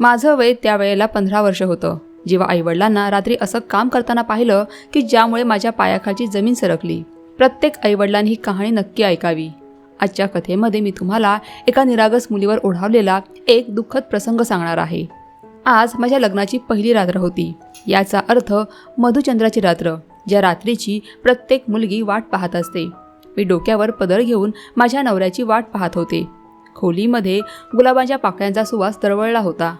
माझं वय त्यावेळेला पंधरा वर्ष होतं. जेव्हा आईवडिलांना रात्री असं काम करताना पाहिलं की ज्यामुळे माझ्या पायाखालची जमीन सरकली. प्रत्येक आईवडिलांनी ही कहाणी नक्की ऐकावी. आजच्या कथेमध्ये मी तुम्हाला एका निरागस मुलीवर ओढावलेला एक दुःखद प्रसंग सांगणार आहे. आज माझ्या लग्नाची पहिली रात्र होती. याचा अर्थ मधुचंद्राची रात्र ज्या रात्रीची प्रत्येक मुलगी वाट पाहत असते. मी डोक्यावर पदर घेऊन माझ्या नवऱ्याची वाट पाहत होते. खोलीमध्ये गुलाबाच्या पाकळ्यांचा सुवास दरवळला होता.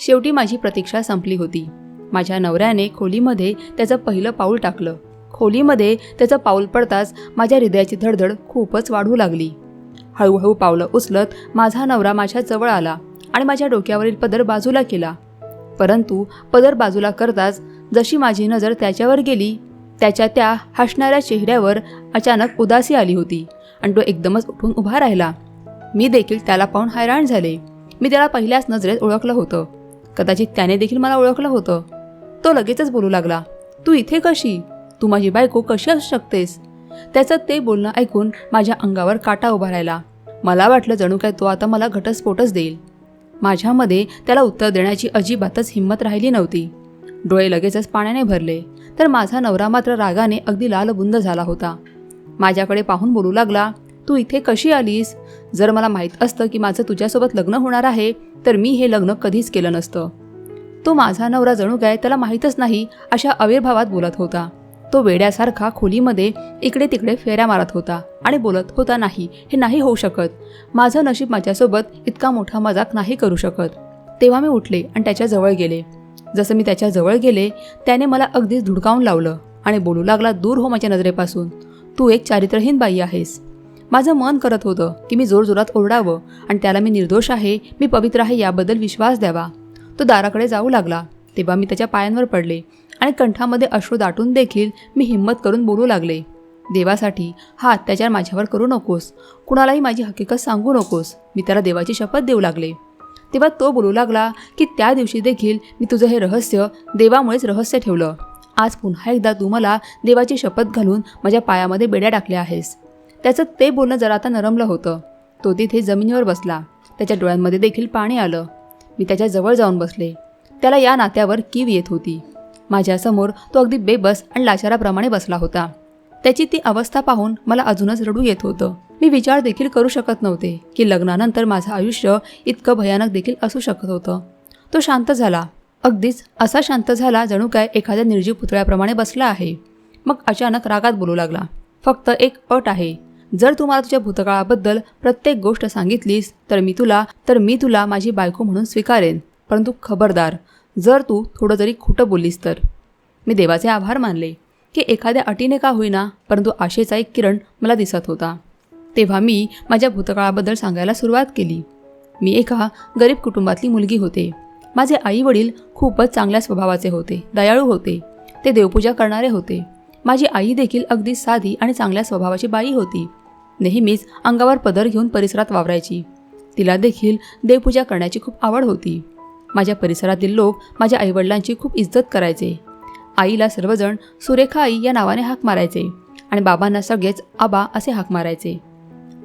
शेवटी माझी प्रतीक्षा संपली होती. माझ्या नवऱ्याने खोलीमध्ये त्याचं पहिलं पाऊल टाकलं. खोलीमध्ये त्याचं पाऊल पडताच माझ्या हृदयाची धडधड खूपच वाढू लागली. हळूहळू पावलं उचलत माझा नवरा माझ्या जवळ आला आणि माझ्या डोक्यावरील पदर बाजूला केला. परंतु पदर बाजूला करताच जशी माझी नजर त्याच्यावर गेली त्याच्या त्या हसणाऱ्या चेहऱ्यावर अचानक उदासी आली होती आणि तो एकदमच उठून उभा राहिला. मी देखील त्याला पाहून हैराण झाले. मी त्याला पहिल्याच नजरेत ओळखलं होतं. कदाचित त्याने देखील मला ओळखलं होतं. तो लगेचच बोलू लागला तू इथे कशी? तू माझी बायको कशी असू शकतेस? त्याचं ते बोलणं ऐकून माझ्या अंगावर काटा उभा राहिला. मला वाटलं जणू काय तो आता मला घटस्फोटच देईल. माझ्यामध्ये त्याला उत्तर देण्याची अजिबातच हिंमत राहिली नव्हती. डोळे लगेचच पाण्याने भरले तर माझा नवरा मात्र रागाने अगदी लालबुंद झाला होता. माझ्याकडे पाहून बोलू लागला तू इथे कशी आलीस? जर मला माहीत असतं की माझं तुझ्यासोबत लग्न होणार आहे तर मी हे लग्न कधीच केलं नसतं. तो माझा नवरा जणू काय त्याला माहीतच नाही अशा आविर्भावात बोलत होता. तो वेड्यासारखा खोलीमध्ये इकडे तिकडे फेऱ्या मारत होता आणि बोलत होता नाही हे नाही होऊ शकत. माझं नशीब माझ्यासोबत इतका मोठा मजाक नाही करू शकत. तेव्हा मी उठले आणि त्याच्याजवळ गेले. जसं मी त्याच्याजवळ गेले त्याने मला अगदीच धुडकावून लावलं आणि बोलू लागला दूर हो माझ्या नजरेपासून. तू एक चारित्रहीन बाई आहेस. माझं मन करत होतं की मी जोरजोरात ओरडावं आणि त्याला मी निर्दोष आहे मी पवित्र आहे याबद्दल विश्वास द्यावा. तो दाराकडे जाऊ लागला. तेव्हा मी त्याच्या पायांवर पडले आणि कंठामध्ये अश्रू दाटून देखील मी हिंमत करून बोलू लागले. देवासाठी हा अत्याचार माझ्यावर करू नकोस. कुणालाही माझी हकीकत सांगू नकोस. मी त्याला देवाची शपथ देऊ लागले. तेव्हा तो बोलू लागला की त्या दिवशी देखील मी तुझं हे रहस्य देवामुळेच रहस्य ठेवलं. आज पुन्हा एकदा तू मला देवाची शपथ घालून माझ्या पायामध्ये बेड्या टाकल्या आहेस. त्याचं ते बोलणं जरा आता नरमलं होतं. तो तिथे जमिनीवर बसला. त्याच्या डोळ्यांमध्ये देखील पाणी आलं. मी त्याच्याजवळ जाऊन बसले. त्याला या नात्यावर कीव येत होती. माझ्यासमोर तो अगदी बेबस आणि लाचाराप्रमाणे बसला होता. त्याची ती अवस्था पाहून मला अजूनच रडू येत होतं. मी विचार देखील करू शकत नव्हते की लग्नानंतर माझं आयुष्य इतकं भयानक देखील असू शकत होतं. तो शांत झाला. अगदीच असा शांत झाला जणू काय एखाद्या निर्जीव पुतळ्याप्रमाणे बसला आहे. मग अचानक रागात बोलू लागला. फक्त एक अट आहे. जर तू मला तुझ्या भूतकाळाबद्दल प्रत्येक गोष्ट सांगितलीस तर मी तुला तर मी तुला माझी बायको म्हणून स्वीकारेन. परंतु खबरदार जर तू थोडं जरी खोटं बोललीस तर. मी देवाचे आभार मानले की एखाद्या अटीने का होईना परंतु आशेचा एक किरण मला दिसत होता. तेव्हा मी माझ्या भूतकाळाबद्दल सांगायला सुरुवात केली. मी एका गरीब कुटुंबातली मुलगी होते. माझे आई वडील खूपच चांगल्या स्वभावाचे होते दयाळू होते. ते देवपूजा करणारे होते. माझी आई देखील अगदी साधी आणि चांगल्या स्वभावाची बाई होती. नेहमीच अंगावर पदर घेऊन परिसरात वावरायची. तिला देखील देवपूजा करण्याची खूप आवड होती. माझ्या परिसरातील लोक माझ्या आईवडिलांची खूप इज्जत करायचे. आईला सर्वजण सुरेखा आई या नावाने हाक मारायचे आणि बाबांना सगळेच आबा असे हाक मारायचे.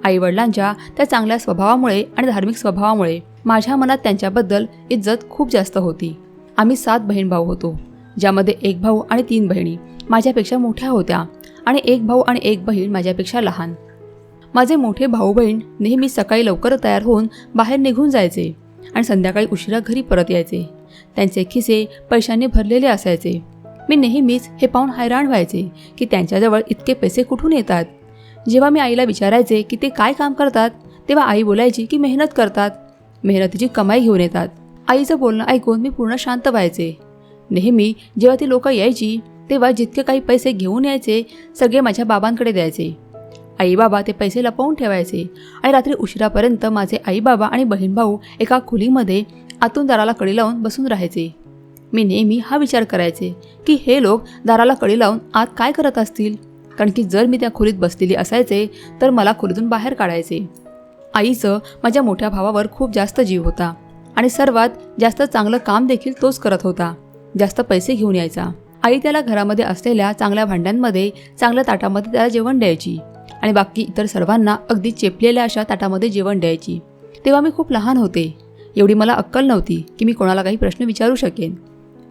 आईवडिलांच्या त्या चांगल्या स्वभावामुळे आणि धार्मिक स्वभावामुळे माझ्या मनात त्यांच्याबद्दल इज्जत खूप जास्त होती. आम्ही सात बहीण भाऊ होतो ज्यामध्ये एक भाऊ आणि तीन बहिणी माझ्यापेक्षा मोठ्या होत्या आणि एक भाऊ आणि एक बहीण माझ्यापेक्षा लहान. माझे मोठे भाऊ बहीण नेहमी सकाळी लवकर तयार होऊन बाहेर निघून जायचे आणि संध्याकाळी उशिरा घरी परत यायचे. त्यांचे खिसे पैशांनी भरलेले असायचे. मी नेहमीच हे पाहून हैराण व्हायचे की त्यांच्याजवळ इतके पैसे कुठून येतात? जेव्हा मी आईला विचारायचे की ते काय काम करतात तेव्हा आई बोलायची की मेहनत करतात. मेहनतीची कमाई घेऊन येतात. आईचं बोलणं ऐकून मी पूर्ण शांत व्हायचे. नेहमी जेव्हा ती लोकं यायची तेव्हा जितके काही पैसे घेऊन यायचे सगळे माझ्या बाबांकडे द्यायचे. आई बाबा ते पैसे लपवून ठेवायचे. आणि रात्री उशिरापर्यंत माझे आई बाबा आणि बहीण भाऊ एका खोलीमध्ये आतून दाराला कडी लावून बसून राहायचे. मी नेहमी हा विचार करायचे की हे लोक दाराला कडी लावून आत काय करत असतील? कारण की जर मी त्या खोलीत बसलेली असायचे तर मला खोलीतून बाहेर काढायचे. आईचं माझ्या मोठ्या भावावर खूप जास्त जीव होता आणि सर्वात जास्त चांगलं काम देखील तोच करत होता. जास्त पैसे घेऊन यायचा. आई त्याला घरामध्ये असलेल्या चांगल्या भांड्यांमध्ये चांगल्या ताटामध्ये त्याला जेवण द्यायची. आणि बाकी इतर सर्वांना अगदी चेपलेल्या अशा ताटामध्ये जेवण द्यायची. तेव्हा मी खूप लहान होते. एवढी मला अक्कल नव्हती की मी कोणाला काही प्रश्न विचारू शकेन.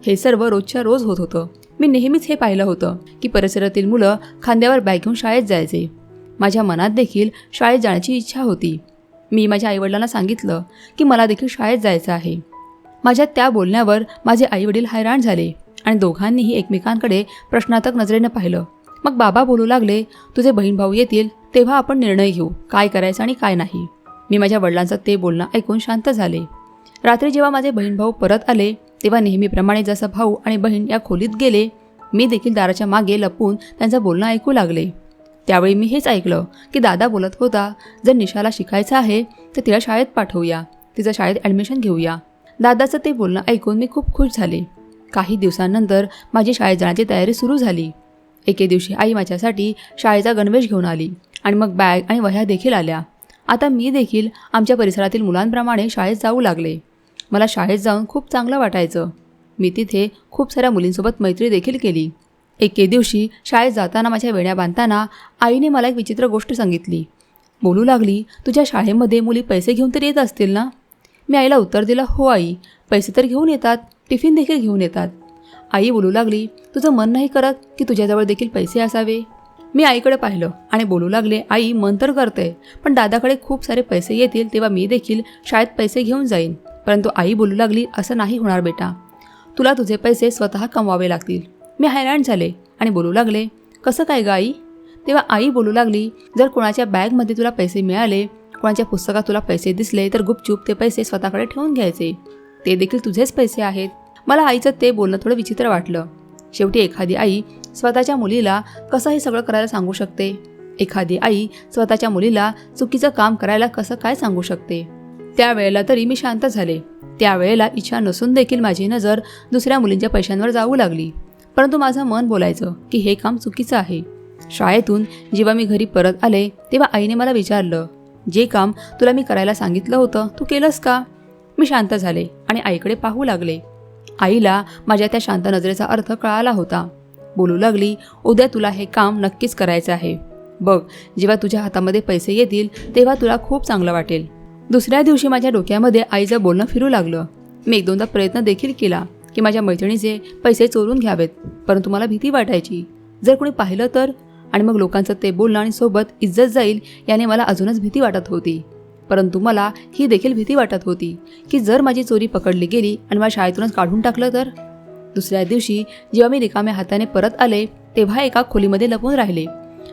हे सर्व रोजच्या रोज होत होतं. मी नेहमीच हे पाहिलं होतं की परिसरातील मुलं खांद्यावर बॅग घेऊन शाळेत जायचे. माझ्या मनात देखील शाळेत जाण्याची इच्छा होती. मी माझ्या आईवडिलांना सांगितलं की मला देखील शाळेत जायचं आहे. माझ्या त्या बोलण्यावर माझे आईवडील हैराण झाले आणि दोघांनीही एकमेकांकडे प्रश्नार्थक नजरेनं पाहिलं. मग बाबा बोलू लागले तुझे बहीण भाऊ येतील तेव्हा आपण निर्णय घेऊ काय करायचं आणि काय नाही. मी माझ्या वडिलांचं ते बोलणं ऐकून शांत झाले. रात्री जेव्हा माझे बहीण भाऊ परत आले तेव्हा नेहमीप्रमाणे जसं भाऊ आणि बहीण या खोलीत गेले मी देखील दाराच्या मागे लपून त्यांचं बोलणं ऐकू लागले. त्यावेळी मी हेच ऐकलं की दादा बोलत होता जर निशाला शिकायचं आहे तर तिला शाळेत पाठवूया तिचं शाळेत ॲडमिशन घेऊया. दादाचं ते बोलणं ऐकून मी खूप खुश झाले. काही दिवसांनंतर माझी शाळेत जाण्याची तयारी सुरू झाली. एके दिवशी आई माझ्यासाठी शाळेचा गणवेश घेऊन आली आणि मग बॅग आणि वह्या देखील आल्या. आता मी देखील आमच्या परिसरातील मुलांप्रमाणे शाळेत जाऊ लागले. मला शाळेत जाऊन खूप चांगलं वाटायचं. मी तिथे खूप साऱ्या मुलींसोबत मैत्री देखील केली. एके दिवशी शाळेत जाताना माझ्या वेण्या बांधताना आईने मला एक विचित्र गोष्ट सांगितली. बोलू लागली तुझ्या शाळेमध्ये मुली पैसे घेऊन तर येत असतील ना? मी आईला उत्तर दिलं हो आई पैसे तर घेऊन येतात टिफिन देखील घेऊन येतात. आई बोलू लागली तुझं मन नाही करत की तुझ्याजवळ देखील पैसे असावे? मी आईकडे पाहिलं आणि बोलू लागले आई मन तर करते पण दादाकडे खूप सारे पैसे येतील तेव्हा मी देखील शाळेत पैसे घेऊन जाईन. परंतु आई बोलू लागली असं नाही होणार बेटा. तुला तुझे पैसे स्वतः कमवावे लागतील. मी हैराण झाले आणि बोलू लागले कसं काय ग आई? तेव्हा आई बोलू लागली जर कोणाच्या बॅगमध्ये तुला पैसे मिळाले कोणाच्या पुस्तकात तुला पैसे दिसले तर गुपचूप ते पैसे स्वतःकडे ठेवून घ्यायचे. ते देखील तुझेच पैसे आहेत. मला आईचं ते बोलणं थोडं विचित्र वाटलं. शेवटी एखादी आई स्वतःच्या मुलीला कसं हे सगळं करायला सांगू शकते? एखादी आई स्वतःच्या मुलीला चुकीचं काम करायला कसं काय सांगू शकते? त्यावेळेला तरी मी शांत झाले. त्यावेळेला इच्छा नसून देखील माझी नजर दुसऱ्या मुलींच्या पैशांवर जाऊ लागली. परंतु माझं मन बोलायचं की हे काम चुकीचं आहे. शाळेतून जेव्हा मी घरी परत आले तेव्हा आईने मला विचारलं जे काम तुला मी करायला सांगितलं होतं तू केलंस का? मी शांत झाले आणि आईकडे पाहू लागले. आईला माझ्या त्या शांत नजरेचा अर्थ कळाला होता. बोलू लागली उद्या तुला हे काम नक्कीच करायचं आहे. बघ जेव्हा तुझ्या हातामध्ये पैसे येतील तेव्हा तुला खूप चांगलं वाटेल. दुसऱ्या दिवशी माझ्या डोक्यामध्ये आईचं बोलणं फिरू लागलं. मी एक दोनदा प्रयत्न देखील केला की माझ्या मैत्रिणीचे पैसे चोरून घ्यावेत परंतु मला भीती वाटायची. जर कोणी पाहिलं तर? आणि मग लोकांचं ते बोलणं आणि सोबत इज्जत जाईल याने मला अजूनच भीती वाटत होती. परंतु मला ही देखील भीती वाटत होती की जर माझी चोरी पकडली गेली आणि मला शाळेतूनच काढून टाकलं तर? दुसऱ्या दिवशी जेव्हा मी रिकाम्या हाताने परत आले तेव्हा एका खोलीमध्ये लपून राहिले.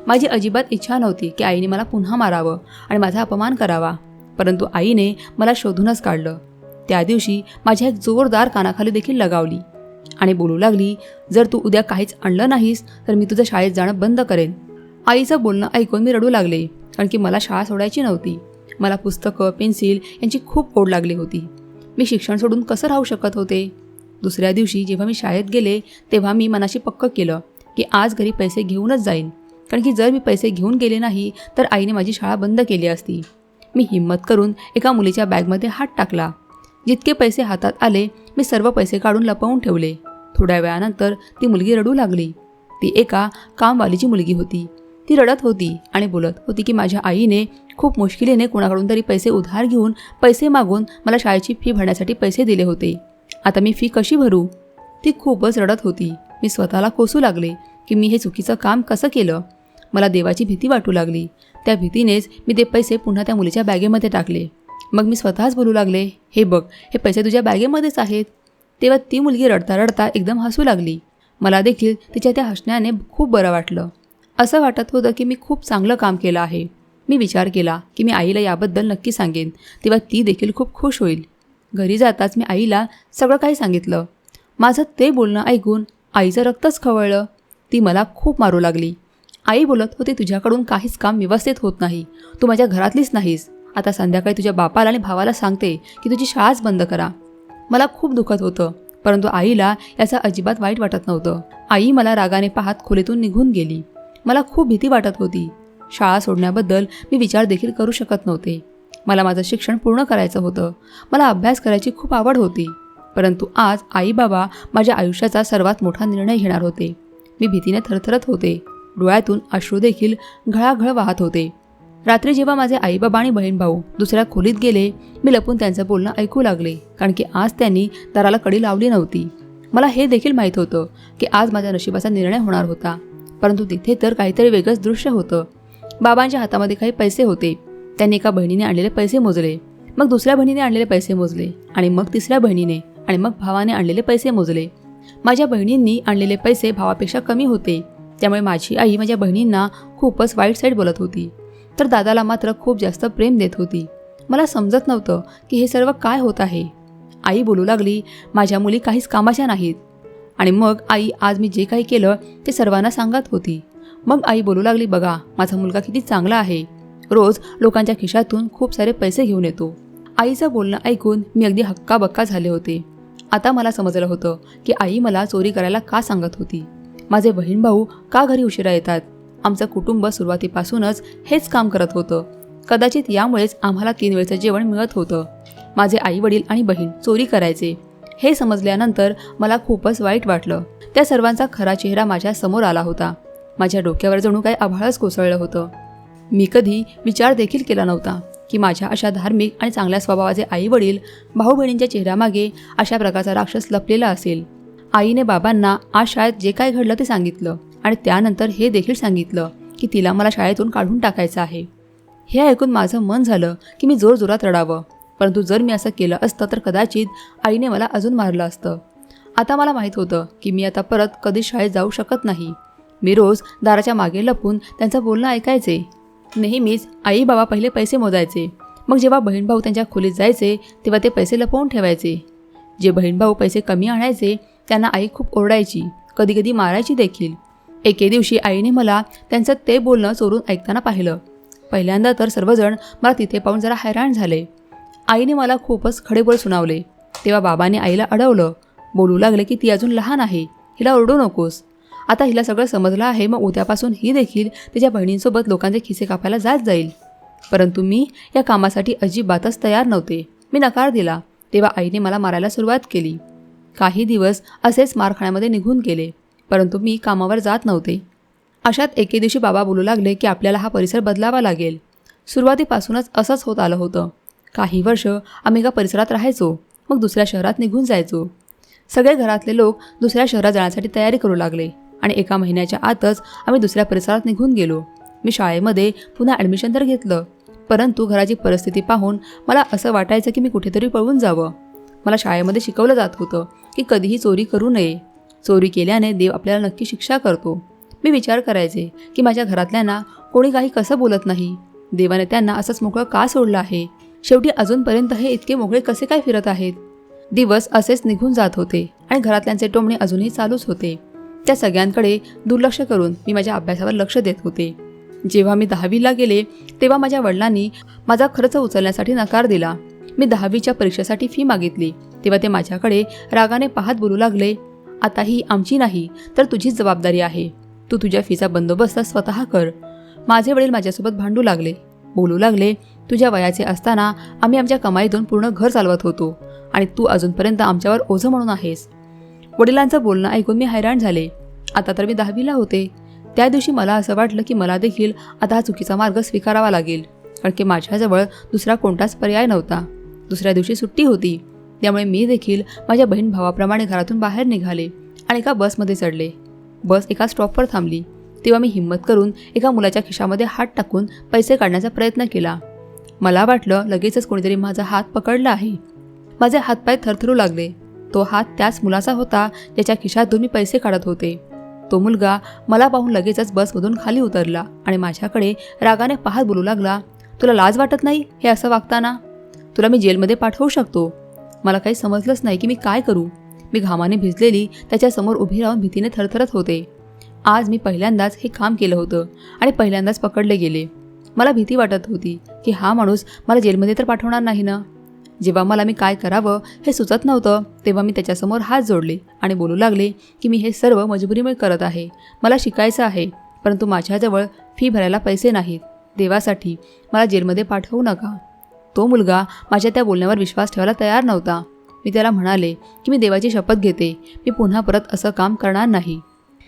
माझी अजिबात इच्छा नव्हती की आईने मला पुन्हा मारावं आणि माझा अपमान करावा परंतु आईने मला शोधूनच काढलं. त्या दिवशी माझ्या एक जोरदार कानाखाली देखील लगावली आणि बोलू लागली जर तू उद्या काहीच आणलं नाहीस तर मी तुझं शाळेत जाणं बंद करेन. आईचं बोलणं ऐकून मी रडू लागले कारण की मला शाळा सोडायची नव्हती. मला पुस्तकं पेन्सिल यांची खूप ओढ लागली होती. मी शिक्षण सोडून कसं राहू शकत होते? दुसऱ्या दिवशी जेव्हा मी शाळेत गेले तेव्हा मी मनाशी पक्क केलं की आज घरी पैसे घेऊनच जाईन. कारण की जर मी पैसे घेऊन गेले नाही तर आईने माझी शाळा बंद केली असती. मी हिंमत करून एका मुलीच्या बॅगमध्ये हात टाकला. जितके पैसे हातात आले मी सर्व पैसे काढून लपवून ठेवले. थोड्या वेळानंतर ती मुलगी रडू लागली. ती एका कामवालीची मुलगी होती. ती रडत होती आणि बोलत होती की माझ्या आईने खूप मुश्किलीने कोणाकडून तरी पैसे उधार घेऊन पैसे मागून मला शाळेची फी भरण्यासाठी पैसे दिले होते. आता मी फी कशी भरू? ती खूपच रडत होती. मी स्वतःला कोसू लागले की मी हे चुकीचं काम कसं केलं? मला देवाची भीती वाटू लागली. त्या भीतीनेच मी ते पैसे पुन्हा त्या मुलीच्या बॅगेमध्ये टाकले. मग मी स्वतःच बोलू लागले हे बघ हे पैसे तुझ्या बॅगेमध्येच आहेत. तेव्हा ती मुलगी रडता रडता एकदम हसू लागली. मला देखील तिच्या त्या हसण्याने खूप बरं वाटलं. असं वाटत होतं की मी खूप चांगलं काम केलं आहे. मी विचार केला की मी आईला याबद्दल नक्की सांगेन. तेव्हा ती देखील खूप खुश होईल. घरी जाताच मी आईला सगळं काही सांगितलं. माझं ते बोलणं ऐकून आईचं रक्तच खवळलं. ती मला खूप मारू लागली. आई बोलत होती तुझ्याकडून काहीच काम व्यवस्थित होत नाही. तू माझ्या घरातलीच नाहीस. आता संध्याकाळी तुझ्या बापाला आणि भावाला सांगते की तुझी शाळाच बंद करा. मला खूप दुखत होतं परंतु आईला याचं अजिबात वाईट वाटत नव्हतं. आई मला रागाने पाहत खोलीतून निघून गेली. मला खूप भीती वाटत होती. शाळा सोडण्याबद्दल मी विचार देखील करू शकत नव्हते. मला माझं शिक्षण पूर्ण करायचं होतं. मला अभ्यास करायची खूप आवड होती. परंतु आज आई बाबा माझ्या आयुष्याचा सर्वात मोठा निर्णय घेणार होते. मी भीतीने थरथरत होते. डोळ्यातून अश्रू देखील घळाघळ वाहत होते. रात्री जेव्हा माझे आईबाबा आणि बहीण भाऊ दुसऱ्या खोलीत गेले मी लपून त्यांचं बोलणं ऐकू लागले कारण की आज त्यांनी दाराला कडी लावली नव्हती. मला हे देखील माहीत होतं की आज माझ्या नशिबाचा निर्णय होणार होता. परंतु तिथे तर काहीतरी वेगळंच दृश्य होतं. बाबांच्या हातामध्ये काही पैसे होते. त्यांनी एका बहिणीने आणलेले पैसे मोजले. मग दुसऱ्या बहिणीने आणलेले पैसे मोजले. आणि मग तिसऱ्या बहिणीने आणि मग भावाने आणलेले पैसे मोजले. माझ्या बहिणींनी आणलेले पैसे भावापेक्षा कमी होते. त्यामुळे माझी आई माझ्या बहिणींना खूपच वाईट साईड बोलत होती. तर दादाला मात्र खूप जास्त प्रेम देत होती. मला समजत नव्हतं की हे सर्व काय होत आहे. आई बोलू लागली माझ्या मुली काहीच कामाच्या नाहीत. आणि मग आई आज मी जे काही केलं ते सर्वांना सांगत होती. मग आई बोलू लागली बघा माझा मुलगा किती चांगला आहे. रोज लोकांच्या खिशातून खूप सारे पैसे घेऊन येतो. आईचं बोलणं ऐकून मी अगदी हक्काबक्का झाले होते. आता मला समजलं होतं की आई मला चोरी करायला का सांगत होती. माझे बहीण भाऊ का घरी उशिरा येतात? आमचं कुटुंब सुरुवातीपासूनच हेच काम करत होतं. कदाचित यामुळेच आम्हाला तीन वेळचं जेवण मिळत होतं. माझे आई वडील आणि बहीण चोरी करायचे. हे समजल्यानंतर मला खूपच वाईट वाटलं. त्या सर्वांचा खरा चेहरा माझ्यासमोर आला होता. माझ्या डोक्यावर जणू काही आभाळच कोसळलं होतं. मी कधी विचार देखील केला नव्हता की माझ्या अशा धार्मिक आणि चांगल्या स्वभावाचे आई वडील भाऊ बहिणींच्या चेहऱ्यामागे अशा प्रकारचा राक्षस लपलेला असेल. आईने बाबांना आज शाळेत जे काय घडलं ते सांगितलं आणि त्यानंतर हे देखील सांगितलं की तिला मला शाळेतून काढून टाकायचं आहे. हे ऐकून माझं मन झालं की मी जोरजोरात रडावं. परंतु जर मी असं केलं असतं तर कदाचित आईने मला अजून मारलं असतं. आता मला माहीत होतं की मी आता परत कधीच शाळेत जाऊ शकत नाही. मी रोज दाराच्या मागे लपून त्यांचं बोलणं ऐकायचे. नेहमीच आई बाबा पहिले पैसे मोजायचे. मग जेव्हा बहीण भाऊ त्यांच्या खोलीत जायचे तेव्हा ते पैसे लपवून ठेवायचे. जे बहीण भाऊ पैसे कमी आणायचे त्यांना आई खूप ओरडायची कधीकधी मारायची देखील. एके दिवशी आईने मला त्यांचं ते बोलणं चोरून ऐकताना पाहिलं. पहिल्यांदा तर सर्वजण मला तिथे पाहून जरा हैराण झाले. आईने मला खूपच खडेबोल सुनावले. तेव्हा बाबाने आईला अडवलं. बोलू लागले की ती अजून लहान आहे हिला ओरडू नकोस. आता हिला सगळं समजलं आहे मग उद्यापासून ही देखील तिच्या बहिणींसोबत लोकांचे खिसे कापायला जात जाईल. परंतु मी या कामासाठी अजिबातच तयार नव्हते. मी नकार दिला तेव्हा आईने मला मारायला सुरुवात केली. काही दिवस असेच मारखाण्यामध्ये निघून गेले परंतु मी कामावर जात नव्हते. अशात एके दिवशी बाबा बोलू लागले की आपल्याला हा परिसर बदलावा लागेल. सुरुवातीपासूनच असंच होत आलं होतं. काही वर्ष आम्ही एका परिसरात राहायचो मग दुसऱ्या शहरात निघून जायचो. सगळे घरातले लोक दुसऱ्या शहरात जाण्यासाठी तयारी करू लागले. आणि एका महिन्याच्या आतच आम्ही दुसऱ्या परिसरात निघून गेलो. मी शाळेमध्ये पुन्हा ॲडमिशन तर घेतलं परंतु घराची परिस्थिती पाहून मला असं वाटायचं की मी कुठेतरी पळून जावं. मला शाळेमध्ये शिकवलं जात होतं की कधीही चोरी करू नये. चोरी केल्याने देव आपल्याला नक्की शिक्षा करतो. मी विचार करायचे की माझ्या घरातल्यांना कोणी काही कसं बोलत नाही? देवाने त्यांना असंच मोकळं का सोडलं आहे? शेवटी अजूनपर्यंत हे इतके मोकळे कसे काय फिरत आहेत? दिवस असेच निघून जात होते आणि घरातल्यांचे टोमणे अजूनही चालूच होते. त्या सगळ्यांकडे दुर्लक्ष करून मी माझ्या अभ्यासावर लक्ष देत होते. जेव्हा मी दहावीला गेले तेव्हा माझ्या वडिलांनी माझा खर्च उचलण्यासाठी नकार दिला. मी दहावीच्या परीक्षेसाठी फी मागितली. तेव्हा ते माझ्याकडे रागाने पाहत बोलू लागले आता ही आमची नाही तर तुझीच जबाबदारी आहे. तू तुझ्या फीचा बंदोबस्त स्वतः कर. माझे वडील माझ्यासोबत भांडू लागले. बोलू लागले तुझ्या वयाचे असताना आम्ही आमच्या कमाईतून पूर्ण घर चालवत होतो आणि तू अजूनपर्यंत आमच्यावर ओझं म्हणून आहेस. वडिलांचं बोलणं ऐकून मी हैराण झाले. आता तर मी दहावीला होते. त्या दिवशी मला असं वाटलं की मला देखील आता हा चुकीचा मार्ग स्वीकारावा लागेल. कारण की माझ्याजवळ दुसरा कोणताच पर्याय नव्हता. दुसऱ्या दिवशी सुट्टी होती. त्यामुळे मी देखील माझ्या बहीण भावाप्रमाणे घरातून बाहेर निघाले आणि एका बसमध्ये चढले. बस एका स्टॉपवर थांबली. तेव्हा मी हिंमत करून एका मुलाच्या खिशामध्ये हात टाकून पैसे काढण्याचा प्रयत्न केला. मला वाटलं लगेचच कोणीतरी माझा हात पकडला आहे. माझे हातपाय थरथरू लागले. तो हात त्याच मुलाचा होता ज्याच्या खिशातून मी पैसे काढत होते. तो मुलगा मला पाहून लगेचच बसमधून खाली उतरला आणि माझ्याकडे रागाने पाहत बोलू लागला तुला लाज वाटत नाही हे असं वागताना? तुला मी जेलमध्ये पाठवू शकतो? मला काही समजलंच नाही की मी काय करू. मी घामाने भिजलेली त्याच्यासमोर उभी राहून भीतीने थरथरत होते. आज मी पहिल्यांदाच हे काम केलं होतं आणि पहिल्यांदाच पकडले गेले. मला भीती वाटत होती की हा माणूस मला जेलमध्ये तर पाठवणार नाही ना? जेव्हा मला मी काय करावं हे सुचत नव्हतं तेव्हा मी त्याच्यासमोर हात जोडले आणि बोलू लागले की मी हे सर्व मजबुरीमुळे करत आहे. मला शिकायचं आहे परंतु माझ्याजवळ फी भरायला पैसे नाहीत. देवासाठी मला जेलमध्ये पाठवू नका. तो मुलगा माझ्या त्या बोलण्यावर विश्वास ठेवायला तयार नव्हता. मी त्याला म्हणाले की मी देवाची शपथ घेते. मी पुन्हा परत असं काम करणार नाही.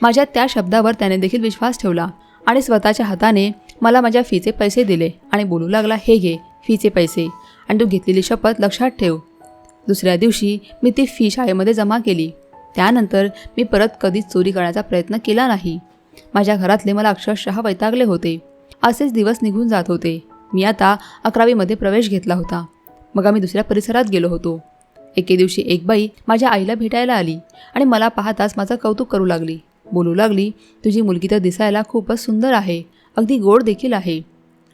माझ्या त्या शब्दावर त्याने देखील विश्वास ठेवला आणि स्वतःच्या हाताने मला माझ्या फीचे पैसे दिले आणि बोलू लागला हे घे फीचे पैसे. आणि तू घेतलेली शपथ लक्षात ठेव. दुसऱ्या दिवशी मी ती फी शाळेमध्ये जमा केली. त्यानंतर मी परत कधीच चोरी करण्याचा प्रयत्न केला नाही. माझ्या घरातले मला अक्षरशः वैतागले होते. असेच दिवस निघून जात होते. मी आता अकरावीमध्ये प्रवेश घेतला होता. मग आम्ही दुसऱ्या परिसरात गेलो होतो. एके दिवशी एक बाई माझ्या आईला भेटायला आली आणि मला पाहताच माझं कौतुक करू लागली. बोलू लागली तुझी मुलगी तर दिसायला खूपच सुंदर आहे. अगदी गोड देखील आहे.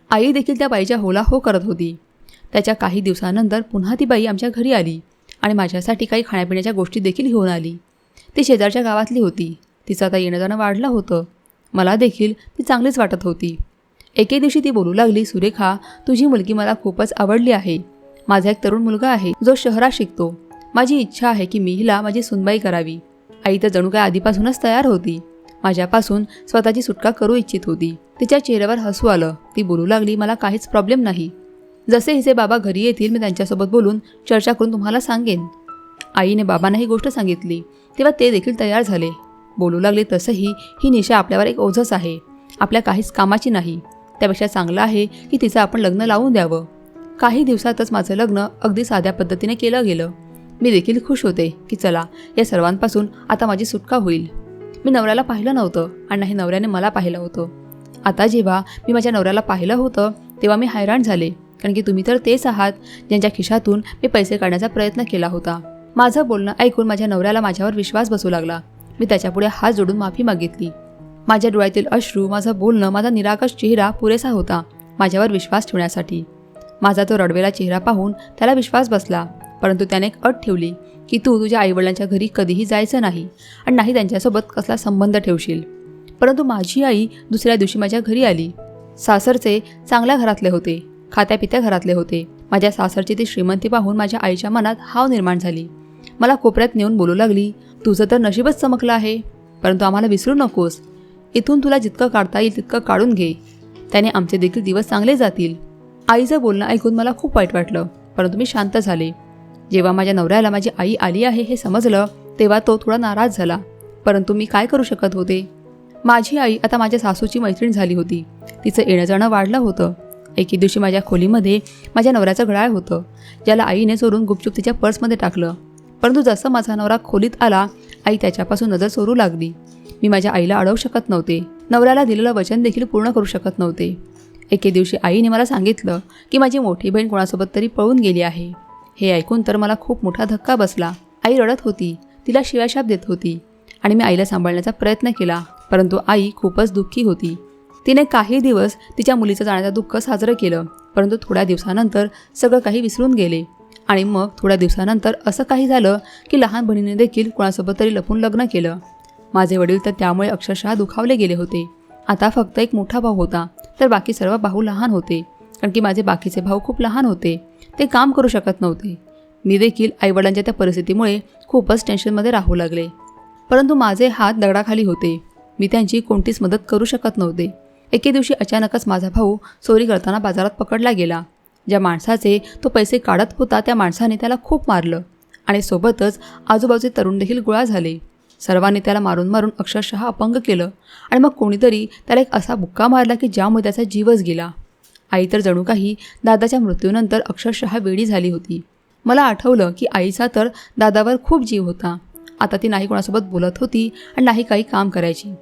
आई देखील त्या बाईच्या होला हो करत होती. त्याच्या काही दिवसानंतर पुन्हा ती बाई आमच्या घरी आली आणि माझ्यासाठी काही खाण्यापिण्याच्या गोष्टी देखील घेऊन आली. ती शेजारच्या गावातली होती. तिचं आता येणं जाणं वाढलं होतं. मला देखील ती चांगलीच वाटत होती. एके दिवशी ती बोलू लागली सुरेखा तुझी मुलगी मला खूपच आवडली आहे. माझा एक तरुण मुलगा आहे जो शहरात शिकतो. माझी इच्छा आहे की मी हिला माझी सुनबाई करावी. आई तर जणू काय आधीपासूनच तयार होती. माझ्यापासून स्वतःची सुटका करू इच्छित होती. तिच्या चेहऱ्यावर हसू आलं. ती बोलू लागली मला काहीच प्रॉब्लेम नाही. जसे हिचे बाबा घरी येतील मी त्यांच्यासोबत बोलून चर्चा करून तुम्हाला सांगेन. आईने बाबांना ही गोष्ट सांगितली तेव्हा ते देखील तयार झाले. बोलू लागले तसंही ही निशा आपल्यावर एक ओझच आहे. आपल्या काहीच कामाची नाही. त्यापेक्षा चांगलं आहे की तिचं आपण लग्न लावून द्यावं. काही दिवसातच माझं लग्न अगदी साध्या पद्धतीने केलं गेलं. मी देखील खुश होते की चला या सर्वांपासून आता माझी सुटका होईल. मी नवऱ्याला पाहिलं नव्हतं आणि नाही नवऱ्याने मला पाहिलं होतं. आता जेव्हा मी माझ्या नवऱ्याला पाहिलं होतं तेव्हा मी हैराण झाले. कारण की तुम्ही तर तेच आहात ज्यांच्या खिशातून मी पैसे काढण्याचा प्रयत्न केला होता. माझं बोलणं ऐकून माझ्या नवऱ्याला माझ्यावर विश्वास बसू लागला. मी त्याच्यापुढे हात जोडून माफी मागितली. माझ्या डोळ्यातील अश्रू माझं बोलणं माझा निराकश चेहरा पुरेसा होता माझ्यावर विश्वास ठेवण्यासाठी. माझा तो रडवेला चेहरा पाहून त्याला विश्वास बसला परंतु त्याने एक अट ठेवली की तू तुझ्या आईवडिलांच्या घरी कधीही जायचं नाही आणि नाही त्यांच्यासोबत कसला संबंध ठेवशील. परंतु माझी आई दुसऱ्या दिवशी माझ्या घरी आली. सासरचे चांगल्या घरातले होते. खात्यापित्या घरातले होते. माझ्या सासरची ती श्रीमंती पाहून माझ्या आईच्या मनात हाव निर्माण झाली. मला कोपऱ्यात नेऊन बोलू लागली तुझं तर नशीबच चमकलं आहे परंतु आम्हाला विसरू नकोस. इथून तुला जितकं काढता येईल तितकं काढून घे. त्याने आमचे देखील दिवस चांगले जातील. आईचं बोलणं ऐकून मला खूप वाईट वाटलं परंतु मी शांत झाले. जेव्हा माझ्या नवऱ्याला माझी आई आली आहे हे समजलं तेव्हा तो थोडा नाराज झाला. परंतु मी काय करू शकत होते? माझी आई आता माझ्या सासूची मैत्रीण झाली होती. तिचं येणं जाणं वाढलं होतं. एके दिवशी माझ्या खोलीमध्ये माझ्या नवऱ्याचं घड्याळ होतं ज्याला आईने चोरून गुपचूप तिच्या पर्समध्ये टाकलं. परंतु जसं माझा नवरा खोलीत आला आई त्याच्यापासून नजर चोरू लागली. मी माझ्या आईला अडवू शकत नव्हते. नवऱ्याला दिलेलं वचन देखील पूर्ण करू शकत नव्हते. एके दिवशी आईने मला सांगितलं की माझी मोठी बहीण कोणासोबत तरी पळून गेली आहे. हे ऐकून तर मला खूप मोठा धक्का बसला. आई रडत होती. तिला शिवाशाप देत होती आणि मी आईला सांभाळण्याचा प्रयत्न केला. परंतु आई खूपच दुःखी होती. तिने काही दिवस तिच्या मुलीचं जाण्याचं दुःख साजरं केलं परंतु थोड्या दिवसानंतर सगळं काही विसरून गेले. आणि मग थोड्या दिवसानंतर असं काही झालं की लहान बहिणीने देखील कोणासोबत तरी लपून लग्न केलं. माझे वडील तर त्यामुळे अक्षरशः दुखावले गेले होते. आता फक्त एक मोठा भाऊ होता तर बाकी सर्व भाऊ लहान होते कारण की माझे बाकीचे भाऊ खूप लहान होते. ते काम करू शकत नव्हते. मी देखील आईवडिलांच्या त्या परिस्थितीमुळे खूपच टेन्शनमध्ये राहू लागले. परंतु माझे हात दगडाखाली होते. मी त्यांची कोणतीच मदत करू शकत नव्हते. एके दिवशी अचानकच माझा भाऊ चोरी करताना बाजारात पकडला गेला. ज्या माणसाचे तो पैसे काढत होता त्या माणसाने त्याला खूप मारलं आणि सोबतच आजूबाजूचे तरुण देखील गोळा झाले. सर्वांनी त्याला मारून मारून अक्षरशः अपंग केलं आणि मग कोणीतरी त्याला एक असा बुक्का मारला की ज्यामुळे त्याचा जीवच गेला. आई तर जणू काही दादाच्या मृत्यूनंतर अक्षरशः वेडी झाली होती. मला आठवलं की आईचा तर दादावर खूप जीव होता. आता ती नाही कोणासोबत बोलत होती आणि नाही काही काम करायची.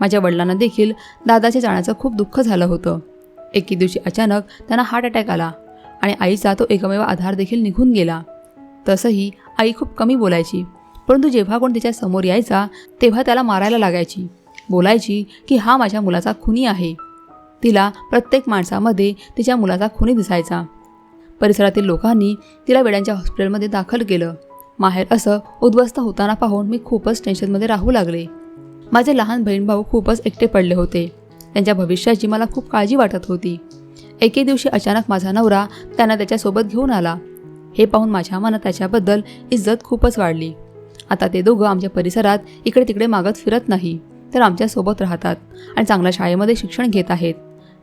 माझ्या वडिलांना देखील दादाच्या जाण्याचं खूप दुःख झालं होतं. एके दिवशी अचानक त्यांना हार्ट अटॅक आला आणि आईचा तो एकमेव आधार देखील निघून गेला. तसंही आई खूप कमी बोलायची परंतु जेव्हा कोण तिच्या समोर यायचा तेव्हा त्याला मारायला लागायची. बोलायची की हा माझ्या मुलाचा खुनी आहे. तिला प्रत्येक माणसामध्ये तिच्या मुलाचा खुनी दिसायचा. परिसरातील लोकांनी तिला वेड्यांच्या हॉस्पिटलमध्ये दाखल केलं. माहेर असं उद्ध्वस्त होताना पाहून मी खूपच टेन्शनमध्ये राहू लागले. माझे लहान बहीण भाऊ खूपच एकटे पडले होते. त्यांच्या भविष्याची मला खूप काळजी वाटत होती. एके दिवशी अचानक माझा नवरा त्यांना त्याच्यासोबत घेऊन आला. हे पाहून माझ्या मनात त्याच्याबद्दल इज्जत खूपच वाढली. आता ते दोघं आमच्या परिसरात इकडे तिकडे मागत फिरत नाही तर आमच्यासोबत राहतात आणि चांगल्या शाळेमध्ये शिक्षण घेत आहेत.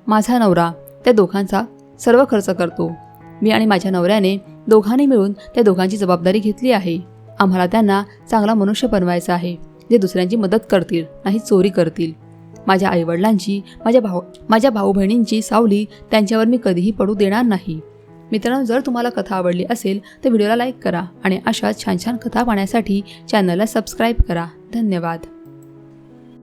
माझा नवरा त्या दोघांचा सर्व खर्च करतो. मी आणि माझ्या नवऱ्याने दोघांनी मिळून त्या दोघांची जबाबदारी घेतली आहे. आम्हाला त्यांना चांगला मनुष्य बनवायचा आहे. जे दुसऱ्यांची मदत करतील नाही चोरी करतील. माझ्या आईवडिलांची माझ्या भाऊ माझ्या भाऊ बहिणींची सावली त्यांच्यावर मी कधीही पडू देणार नाही. मित्रांनो जर तुम्हाला कथा आवडली असेल तर व्हिडिओला लाईक करा आणि अशा छान छान कथा पाहण्यासाठी चॅनलला सबस्क्राईब करा. धन्यवाद.